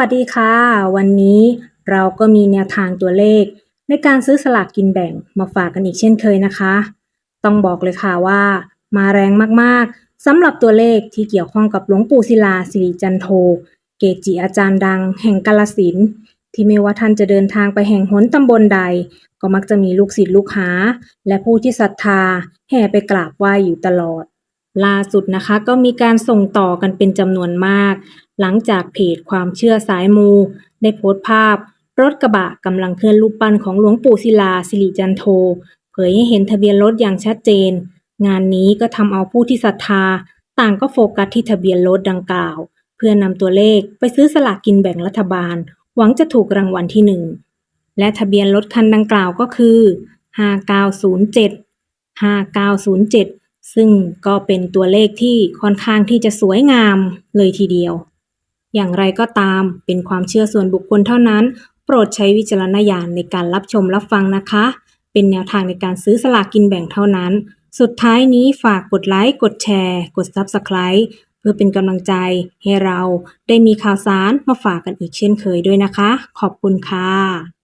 วัสดีค่ะ วันนี้เราก็มีแนวทางตัวเลข ในการซื้อสลากกินแบ่งมาฝากกันอีกเช่นเคยนะคะ ต้องบอกเลยค่ะว่า มาแรงมากๆสำหรับตัวเลขที่เกี่ยวข้องกับหลวงปู่ศิลาสิริจันโท เกจิอาจารย์ดัง แห่งกาลสินที่ไม่ว่าท่านจะเดินทางไปแห่งหนตำบลใด ก็มักจะมีลูกศิษย์ลูกหา และผู้ที่ศรัทธาแห่ไปกราบไหว้อยู่ตลอด ล่าสุดนะคะก็มีการส่งต่อกันเป็นจำนวนมาก หลังจากเพจความเชื่อสายมู ได้โพสต์ภาพ รถกระบะกำลังเคลื่อนรูปปั้นของหลวงปู่ศิลาสิริจันโท เผยให้เห็นทะเบียนรถอย่างชัดเจน งานนี้ก็ทำเอาผู้ที่ศรัทธา ต่างก็โฟกัสที่ทะเบียนรถดังกล่าว เพื่อนำตัวเลขไปซื้อสลากกินแบ่งรัฐบาล หวังจะถูกรางวัลที่หนึ่งและทะเบียนรถคันดังกล่าวก็คือ 5907 5907 ซึ่งก็เป็นตัวเลขที่ค่อนข้างที่จะสวยงามเลยทีเดียว อย่างไรก็ตามเป็นความเชื่อส่วนบุคคลเท่านั้น โปรดใช้วิจารณญาณในการรับชมรับฟังนะคะ เป็นแนวทางในการซื้อสลากกินแบ่งเท่านั้น สุดท้ายนี้ฝากกดไลค์ กดแชร์ กด Subscribe เพื่อเป็นกำลังใจให้เราได้มีข่าวสารมาฝากกันอีกเช่นเคยด้วยนะคะ ขอบคุณค่ะ